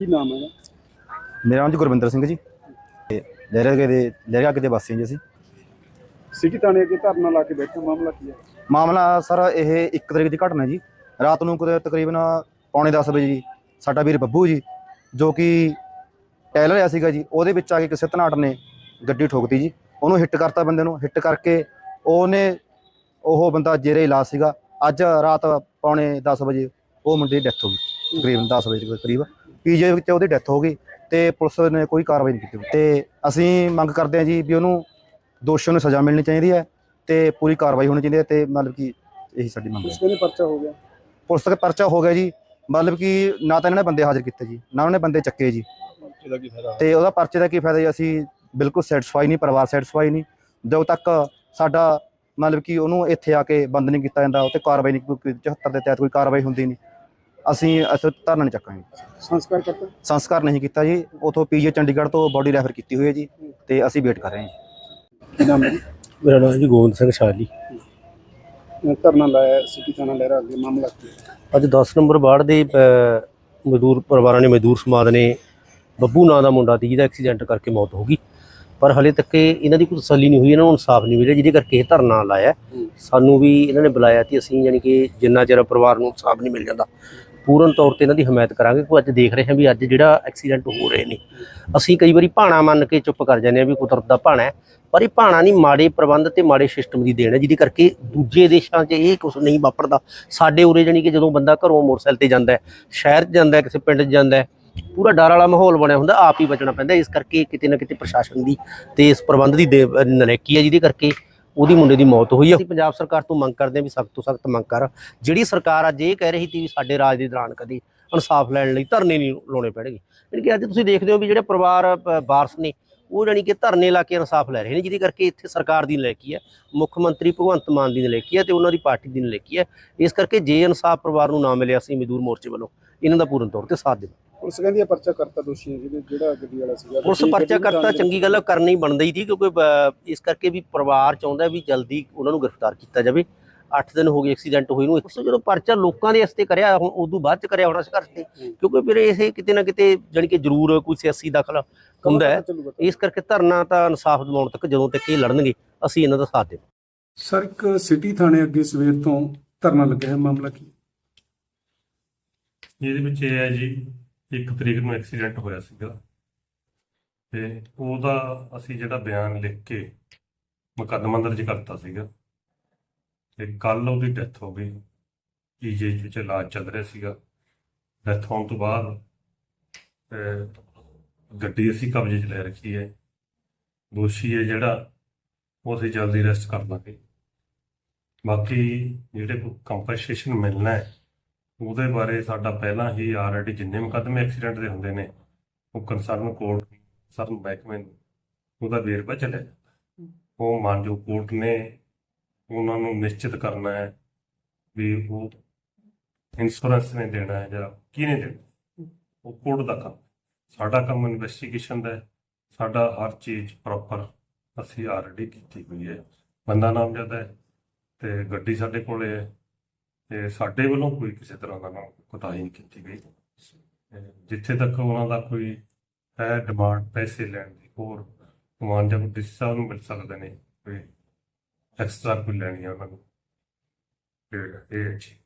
ਕੀ ਨਾਮ ਹੈ? ਮੇਰਾ ਨਾਮ ਜੀ ਗੁਰਵਿੰਦਰ ਸਿੰਘ ਜੀ। ਤੇ ਲਹਿਰਾ ਦੇ ਲਹਿਰਾ ਦੇ ਵਾਸੀ ਹਾਂ ਜੀ ਅਸੀਂ। ਸਿਟੀ ਥਾਣੇ ਅੱਗੇ ਧਰਨਾ ਲਾ ਕੇ ਬੈਠਾ ਮਾਮਲਾ ਕੀ ਹੈ? ਮਾਮਲਾ ਸਰ ਇਹ 1 ਤਰੀਕ ਦੀ ਘਟਨਾ ਜੀ। ਰਾਤ ਨੂੰ ਕੁਦੇ ਤਕਰੀਬਨ ਪੌਣੇ 10 ਵਜੇ ਜੀ ਸਾਡਾ ਵੀਰ ਬੱਬੂ ਜੀ ਜੋ ਕਿ ਟੈਲਰ ਆ ਸੀਗਾ ਜੀ ਉਹਦੇ ਵਿੱਚ ਆ ਕੇ ਕਿਸੇ ਧਨਾਟ ਨੇ ਗੱਡੀ ਠੋਕਤੀ ਜੀ। ਉਹਨੂੰ ਹਿੱਟ ਕਰਤਾ ਬੰਦੇ ਨੂੰ ਹਿੱਟ ਕਰਕੇ ਉਹਨੇ ਉਹ ਬੰਦਾ ਜੇਰੇ ਇਲਾਜ ਸੀਗਾ। ਅੱਜ ਰਾਤ ਪੌਣੇ 10 ਵਜੇ ਉਹ ਮੁੰਡੇ ਦੀ ਡੈਥ ਹੋ ਗਈ ਤਕਰੀਬਨ 10 ਵਜੇ ਦੇ ਕਰੀਬ। ਪੀਜੀ ਵਿੱਚ ਉਹਦੀ ਡੈਥ ਹੋ ਗਈ ਤੇ ਪੁਲਿਸ ਨੇ ਕੋਈ ਕਾਰਵਾਈ ਨਹੀਂ ਕੀਤੀ। ਤੇ ਅਸੀਂ ਮੰਗ ਕਰਦੇ ਹਾਂ ਜੀ ਵੀ ਉਹਨੂੰ ਦੋਸ਼ੀਆਂ ਨੂੰ ਸਜ਼ਾ ਮਿਲਣੀ ਚਾਹੀਦੀ ਹੈ ਤੇ ਪੂਰੀ ਕਾਰਵਾਈ ਹੋਣੀ ਚਾਹੀਦੀ ਹੈ ਤੇ ਮਤਲਬ ਕਿ ਇਹੀ ਸਾਡੀ ਮੰਗ ਹੈ। ਕਹਿੰਦੇ ਪਰਚਾ ਹੋ ਗਿਆ। ਪੁਲਿਸ ਤੱਕ ਪਰਚਾ ਹੋ ਗਿਆ ਜੀ। ਮਤਲਬ ਕਿ ਨਾ ਤਾਂ ਇਹਨਾਂ ਨੇ ਬੰਦੇ ਹਾਜ਼ਰ ਕੀਤੇ ਜੀ ਨਾ ਉਹਨੇ ਬੰਦੇ ਚੱਕੇ ਜੀ। ਤੇ ਉਹਦਾ ਪਰਚੇ ਦਾ ਕੀ ਫਾਇਦਾ ਜੀ? ਅਸੀਂ ਬਿਲਕੁਲ ਸੈਟੀਸਫਾਈ ਨਹੀਂ ਪਰਿਵਾਰ ਸੈਟੀਸਫਾਈ ਨਹੀਂ। ਜਦੋਂ ਤੱਕ ਸਾਡਾ ਮਤਲਬ ਕਿ ਉਹਨੂੰ ਇੱਥੇ ਆ ਕੇ ਬੰਦ ਨਹੀਂ ਕੀਤਾ ਜਾਂਦਾ ਉਹ ਤੇ ਕਾਰਵਾਈ ਨਹੀਂ ਕੋਈ 74 ਦੇ ਤਹਿਤ ਕੋਈ ਕਾਰਵਾਈ ਹੁੰਦੀ ਨਹੀਂ। ਅਸੀਂ ਅਸੀਂ ਧਰਨਾ ਨਹੀਂ ਚੱਕਾਂਗੇ। ਸੰਸਕਾਰ ਕਰਤਾ? ਸੰਸਕਾਰ ਨਹੀਂ ਕੀਤਾ ਜੀ। ਉਥੋਂ ਪੀਜੀ ਚੰਡੀਗੜ੍ਹ ਤੋਂ ਬੋਡੀ ਰੈਫਰ ਕੀਤੀ ਹੋਈ ਹੈ ਜੀ ਤੇ ਅਸੀਂ ਵੇਟ ਕਰ ਰਹੇ ਹਾਂ ਜੀ। ਕੀ ਨਾਮ ਹੈ ਜੀ? ਮੇਰਾ ਨਾਮ ਜੀ ਗੋਬਿੰਦ ਸਿੰਘ ਸ਼ਾਲੀ। ਅਹ ਧਰਨਾ ਲਾਇਆ ਸਿਟੀ ਥਾਣਾ ਲਹਿਰਾ ਅੱਗੇ ਮਾਮਲਾ ਕੀ ਹੈ? ਅੱਜ 10 ਨੰਬਰ ਵਾਰਡ ਦੇ ਮਜ਼ਦੂਰ ਪਰਿਵਾਰਾਂ ਨੇ ਮਜ਼ਦੂਰ ਸਮਾਜ ਨੇ ਬੱਬੂ ਨਾਂ ਦਾ ਮੁੰਡਾ ਸੀ ਜਿਹਦਾ ਐਕਸੀਡੈਂਟ ਕਰਕੇ ਮੌਤ ਹੋ ਗਈ। ਪਰ ਹਲੇ ਤੱਕ ਇਹ- ਇਹਨਾਂ ਦੀ ਕੋਈ ਤਸੱਲੀ ਨਹੀਂ ਹੋਈ ਇਹਨਾਂ ਨੂੰ ਇਨਸਾਫ ਨਹੀਂ ਮਿਲਿਆ ਜਿਹਦੇ ਕਰਕੇ ਇਹ ਧਰਨਾ ਲਾਇਆ। ਹੂੰ। ਸਾਨੂੰ ਵੀ ਇਹਨਾਂ ਨੇ ਬੁਲਾਇਆ ਤੇ ਅਸੀਂ ਯਾਨੀ ਕਿ ਜਿੰਨਾ ਚਿਰ ਪਰਿਵਾਰ ਨੂੰ ਇਨਸਾਫ ਨਹੀਂ ਮਿਲ ਜਾਂਦਾ। ਪੂਰਨ ਤੌਰ ਤੇ ਇਹਨਾਂ ਦੀ ਹਮਾਇਤ ਕਰਾਂਗੇ ਕੋਈ ਅੱਜ ਦੇਖ ਰਹੇ ਹਾਂ ਵੀ ਅੱਜ ਜਿਹੜਾ ਐਕਸੀਡੈਂਟ ਹੋ ਰਹੇ ਨੇ, ਅਸੀਂ ਕਈ ਵਾਰੀ ਭਾਣਾ ਮੰਨ ਕੇ ਚੁੱਪ ਕਰ ਜਾਂਦੇ ਹਾਂ ਵੀ ਕੁਦਰਤ ਦਾ ਭਾਣਾ ਹੈ, ਪਰ ਇਹ ਭਾਣਾ ਨਹੀਂ ਮਾੜੇ ਪ੍ਰਬੰਧ ਤੇ ਮਾੜੇ ਸਿਸਟਮ ਦੀ ਦੇਣ ਹੈ, ਜਿਹਦੇ ਕਰਕੇ ਦੂਜੇ ਦੇਸ਼ਾਂ 'ਚ ਇਹ ਕੁਝ ਨਹੀਂ ਵਾਪਰਦਾ। ਸਾਡੇ ਉਰੇ ਜਾਣੀ ਕਿ ਜਦੋਂ ਬੰਦਾ ਘਰੋਂ ਮੋਟਰਸਾਈਕਲ ਤੇ ਜਾਂਦਾ ਹੈ, ਸ਼ਹਿਰ 'ਚ ਜਾਂਦਾ ਹੈ, ਕਿਸੇ ਪਿੰਡ 'ਚ ਜਾਂਦਾ ਹੈ, ਪੂਰਾ ਡਰ ਵਾਲਾ ਮਾਹੌਲ ਬਣਿਆ ਹੁੰਦਾ, ਆਪ ਹੀ ਬਚਣਾ ਪੈਂਦਾ, ਇਸ ਕਰਕੇ ਕਿਤੇ ਨਾ ਕਿਤੇ ਪ੍ਰਸ਼ਾਸਨ ਦੀ ਤੇ ਇਸ ਪ੍ਰਬੰਧ ਦੀ ਦੇ- ਅਹ ਹੈ, ਜਿਹਦੇ ਕਰਕੇ ਉਹਦੀ ਮੁੰਡੇ ਦੀ ਮੌਤ ਹੋਈ ਹੈ ਅਸੀਂ ਪੰਜਾਬ ਸਰਕਾਰ ਤੋਂ ਮੰਗ ਕਰਦੇ ਹਾਂ ਵੀ ਸਖਤ ਤੋਂ ਸਖਤ ਮੰਗ ਕਰ। ਜਿਹੜੀ ਸਰਕਾਰ ਅੱਜ ਇਹ ਕਹਿ ਰਹੀ ਸੀ ਵੀ ਸਾਡੇ ਰਾਜ ਦੇ ਦੌਰਾਨ ਕਦੀ ਇਨਸਾਫ ਲੈਣ ਲਈ ਧਰਨੇ ਨਹੀਂ ਲਾਉਣੇ ਪੈਣਗੇ। ਯਾਨੀ ਕਿ ਅੱਜ ਤੁਸੀਂ ਦੇਖਦੇ ਹੋ ਵੀ ਜਿਹੜੇ ਪਰਿਵਾਰ ਵਾਰਸ ਨੇ, ਉਹ ਜਾਣੀ ਕਿ ਧਰਨੇ ਲਾ ਕੇ ਇਨਸਾਫ ਲੈ ਰਹੇ ਨੇ, ਜਿਹਦੇ ਕਰਕੇ ਇੱਥੇ ਸਰਕਾਰ ਦੀ ਨਲਾਇਕੀ ਹੈ, ਮੁੱਖ ਮੰਤਰੀ ਭਗਵੰਤ ਮਾਨ ਦੀ ਨਲਾਇਕੀ ਹੈ ਤੇ ਉਹਨਾਂ ਦੀ ਪਾਰਟੀ ਦੀ ਨਲਾਇਕੀ ਹੈ। ਇਸ ਕਰਕੇ ਜੇ ਇਨਸਾਫ ਪਰਿਵਾਰ ਨੂੰ ਨਾ ਮਿਲਿਆ ਅਸੀਂ ਮਜ਼ਦੂਰ ਮੋਰਚੇ ਵੱਲੋਂ, ਇਹਨਾਂ ਦਾ ਪੂਰਨ ਤੌਰ ਤੇ ਸਾਥ ਦੇਵਾਂਗੇ। ਪੁਲਿਸ ਕਹਿੰਦੀ ਹੈ ਪਰਚਾ ਕਰਤਾ ਦੋਸ਼ੀ ਹੈ ਜਿਹਦੇ ਜਿਹੜਾ ਗੱਡੀ ਵਾਲਾ ਸੀਗਾ। ਪੁਲਿਸ ਪਰਚਾ ਕਰਤਾ ਚੰਗੀ ਗੱਲ ਹੈ, ਕਰਨੀ ਬਣਦੀ ਸੀ ਕਿਉਂਕਿ ਅ, ਇਸ ਕਰਕੇ ਵੀ ਪਰਿਵਾਰ ਚਾਹੁੰਦਾ ਵੀ ਜਲਦੀ ਉਹਨਾਂ ਨੂੰ ਗ੍ਰਿਫਤਾਰ ਕੀਤਾ ਜਾਵੇ। 8 ਦਿਨ ਹੋ ਗਏ ਐਕਸੀਡੈਂਟ ਹੋਏ ਨੂੰ ਉਸ ਜਦੋਂ ਪਰਚਾ ਲੋਕਾਂ ਦੇ ਵਾਸਤੇ ਕਰਿਆ ਹੁਣ ਉਦੋਂ ਬਾਅਦ ਚ ਕਰਿਆ ਹੋਣਾ ਸੰਘਰਸ਼ ਤੇ। ਕਿਉਂਕਿ ਫਿਰ ਇਹ ਕਿਤੇ ਨਾ ਕਿਤੇ ਜਾਣੀ ਕਿ ਜ਼ਰੂਰ ਕੋਈ ਸਿਆਸੀ ਦਖਲ ਹੁੰਦਾ ਹੈ। ਚੱਲੂਗਾ ਇਸ ਕਰਕੇ ਧਰਨਾ ਤਾਂ ਇਨਸਾਫ ਦਿਵਾਉਣ ਤੱਕ ਜਦੋਂ ਤੱਕ ਇਹ ਲੜਨਗੇ ਅਸੀਂ ਇਹਨਾਂ ਦਾ ਸਾਥ ਦੇਵਾਂਗੇ। ਸਰ ਇੱਕ ਸਿਟੀ ਥਾਣੇ ਅੱਗੇ ਸਵੇਰ ਤੋਂ ਧਰਨਾ ਲੱਗਿਆ ਹੈ ਮਾਮਲਾ ਕੀ? ਇਹਦੇ ਵਿੱਚ ਇਹ ਹੈ ਜੀ ਇੱਕ ਤਰੀਕ ਨੂੰ ਐਕਸੀਡੈਂਟ ਹੋਇਆ ਸੀਗਾ। ਤੇ ਉਹਦਾ ਅਸੀਂ ਜਿਹੜਾ ਬਿਆਨ ਲਿਖ ਕੇ ਮੁਕੱਦਮਾ ਦਰਜ ਕਰਤਾ ਸੀਗਾ। ਤੇ ਕੱਲ ਉਹਦੀ ਡੈਥ ਹੋ ਗਈ। ਪੀਜੀ ਵਿੱਚ ਇਲਾਜ ਚੱਲ ਰਿਹਾ ਸੀਗਾ। ਡੈਥ ਹੋਣ ਤੋਂ ਬਾਅਦ ਗੱਡੀ ਅਸੀਂ ਕਬਜ਼ੇ 'ਚ ਲੈ ਰੱਖੀ ਹੈ। ਦੋਸ਼ੀ ਹੈ ਜਿਹੜਾ, ਉਹ ਅਸੀਂ ਜਲਦੀ ਅਰੈਸਟ ਕਰ ਲਾਂਗੇ ਬਾਕੀ ਜਿਹੜੇ ਕੋਈ ਕੰਪਨਸੇਸ਼ਨ ਮਿਲਣਾ ਹੈ ਉਹਦੇ ਬਾਰੇ ਸਾਡਾ ਪਹਿਲਾਂ ਹੀ ਆਲਰੇਡੀ ਜਿੰਨੇ ਮੁਕੱਦਮੇ ਐਕਸੀਡੈਂਟ ਦੇ ਹੁੰਦੇ ਨੇ, ਉਹ ਕੰਸਰਨ ਕੋਰਟ ਸਰਨ ਮਹਿਕਮੇ ਨੂੰ, ਉਹਦਾ ਵੇਰਵਾ ਚਲਿਆ ਜਾਂਦਾ ਉਹ ਮਾਨਯੋਗ ਕੋਰਟ ਨੇ ਉਹਨਾਂ ਨੂੰ ਨਿਸ਼ਚਿਤ ਕਰਨਾ ਹੈ ਵੀ ਉਹ ਇੰਸ਼ੋਰੈਂਸ ਨੇ ਦੇਣਾ ਹੈ ਜਾਂ ਕਿਹਨੇ ਦੇਣਾ ਉਹ ਕੋਰਟ ਦਾ ਕੰਮ ਸਾਡਾ ਕੰਮ ਇਨਵੈਸਟੀਗੇਸ਼ਨ ਦਾ ਸਾਡਾ ਹਰ ਚੀਜ਼ ਪ੍ਰੋਪਰ ਅਸੀਂ ਆਲਰੇਡੀ ਕੀਤੀ ਹੋਈ ਹੈ। ਬੰਦਾ ਨਾਮਜ਼ਦ ਹੈ ਤੇ ਗੱਡੀ ਸਾਡੇ ਕੋਲੇ ਹੈ। ਤੇ ਸਾਡੇ ਵੱਲੋਂ ਕੋਈ ਕਿਸੇ ਤਰ੍ਹਾਂ ਦਾ ਨਾ ਨਹੀਂ ਕੀਤੀ ਗਈ। ਜਿੱਥੇ ਤੱਕ ਉਹਨਾਂ ਦਾ ਕੋਈ ਹੈ ਡਿਮਾਂਡ ਪੈਸੇ ਲੈਣ ਦੀ ਹੋਰ ਕਮਾਨ ਜਾਂ ਡੀਸੀ ਸਾਹਿਬ ਨੂੰ ਮਿਲ ਸਕਦੇ ਨੇ, ਕੋਈ ਐਕਸਟਰਾ ਕੋਈ ਲੈਣੀ ਹੈ ਉਹਨਾਂ ਨੂੰ। ਤੇ ਇਹ ਹੈ ਜੀ।